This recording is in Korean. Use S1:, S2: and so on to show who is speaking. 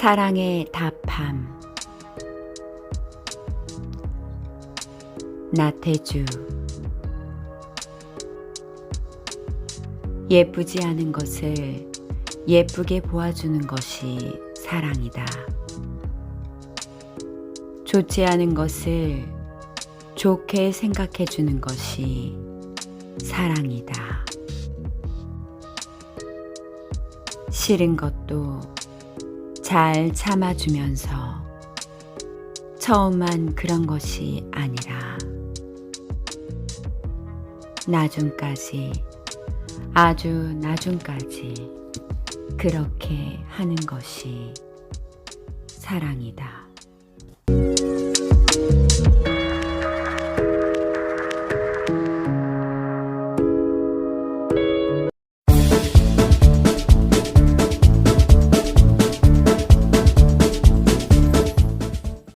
S1: 사랑의 답함 나태주 예쁘지 않은 것을 예쁘게 보아주는 것이 사랑이다. 좋지 않은 것을 좋게 생각해 주는 것이 사랑이다. 싫은 것도 잘 참아주면서 처음만 그런 것이 아니라 나중까지 아주 나중까지 그렇게 하는 것이 사랑이다.